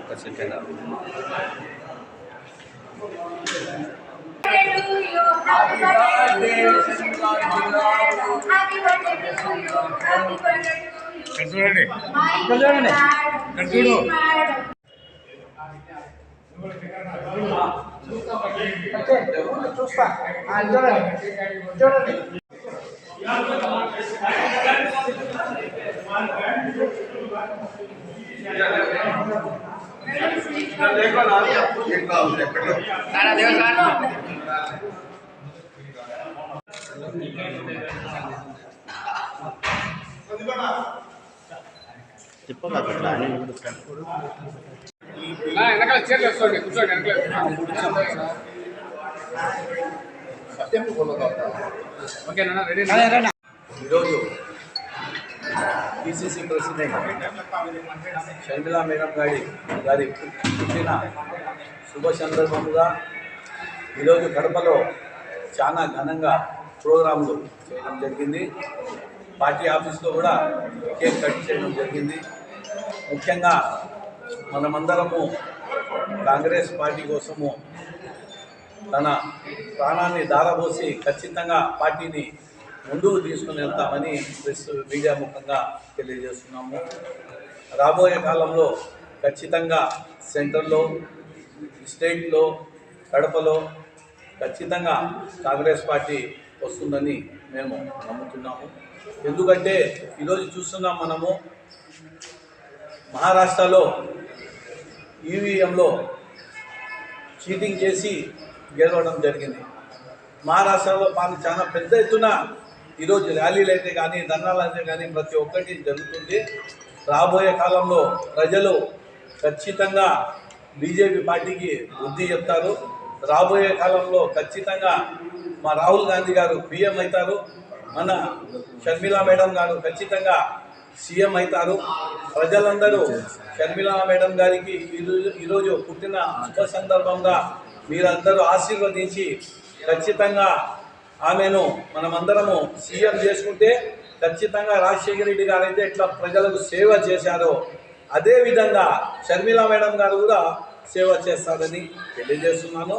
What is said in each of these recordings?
ఒక second birthday to you. Happy చెప్పగా అట్లా వెనకాల చీరలు వేసుకోండి కూర్చోండి వెనకాల. ఓకేనా రెడీ ఈరోజు పిసిసి ప్రెసిడెంట్ షర్మిలా మేడం గారి గారి పుట్టిన శుభ సందర్భముగా ఈరోజు కడపలో చాలా ఘనంగా ప్రోగ్రాంలు చేయడం జరిగింది. పార్టీ ఆఫీస్లో కూడా కేక్ కట్ చేయడం జరిగింది. ముఖ్యంగా మనమందరము కాంగ్రెస్ పార్టీ కోసము తన ప్రాణాన్ని దారబోసి ఖచ్చితంగా పార్టీని ముందుకు తీసుకుని వెళ్తామని ప్రెస్ మీడియా ముఖంగా తెలియజేస్తున్నాము. రాబోయే కాలంలో ఖచ్చితంగా సెంట్రల్లో స్టేట్లో కడపలో ఖచ్చితంగా కాంగ్రెస్ పార్టీ వస్తుందని మేము నమ్ముతున్నాము. ఎందుకంటే ఈరోజు చూస్తున్నాం మనము మహారాష్ట్రలో ఈవీఎంలో చీటింగ్ చేసి గెలవడం జరిగింది. మహారాష్ట్రలో మాకు చాలా పెద్ద ఎత్తున ఈరోజు ర్యాలీలు అయితే కానీ ధర్నాలు అయితే కానీ ప్రతి ఒక్కటి జరుగుతుంది. రాబోయే కాలంలో ప్రజలు ఖచ్చితంగా బీజేపీ పార్టీకి బుద్ధి చెప్తారు. రాబోయే కాలంలో ఖచ్చితంగా మా రాహుల్ గాంధీ గారు పీఎం అవుతారు. మన షర్మిలా మేడం గారు ఖచ్చితంగా సీఎం అవుతారు. ప్రజలందరూ షర్మిలా మేడం గారికి ఈరోజు ఈరోజు పుట్టిన శుభ సందర్భంగా మీరందరూ ఆశీర్వదించి ఖచ్చితంగా ఆమెను మనమందరము సీఎం చేసుకుంటే ఖచ్చితంగా రాజశేఖర రెడ్డి గారు అయితే ఎట్లా ప్రజలకు సేవ చేశారో అదే విధంగా షర్మిలా మేడం గారు కూడా సేవ చేస్తారని తెలియజేస్తున్నాను.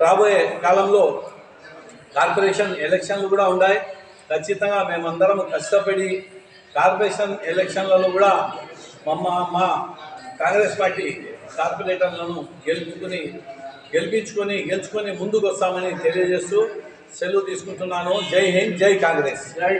రాబోయే కాలంలో కార్పొరేషన్ ఎలక్షన్లు కూడా ఉన్నాయి ఖచ్చితంగా మేమందరం కష్టపడి కార్పొరేషన్ ఎలక్షన్లలో కూడా మమ్మ మా కాంగ్రెస్ పార్టీ కార్పొరేటర్లను గెలుపుకుని గెలిపించుకొని గెలుచుకొని ముందుకు వస్తామని తెలియజేస్తూ సెలవు తీసుకుంటున్నాను. జై హింద్ జై కాంగ్రెస్. జై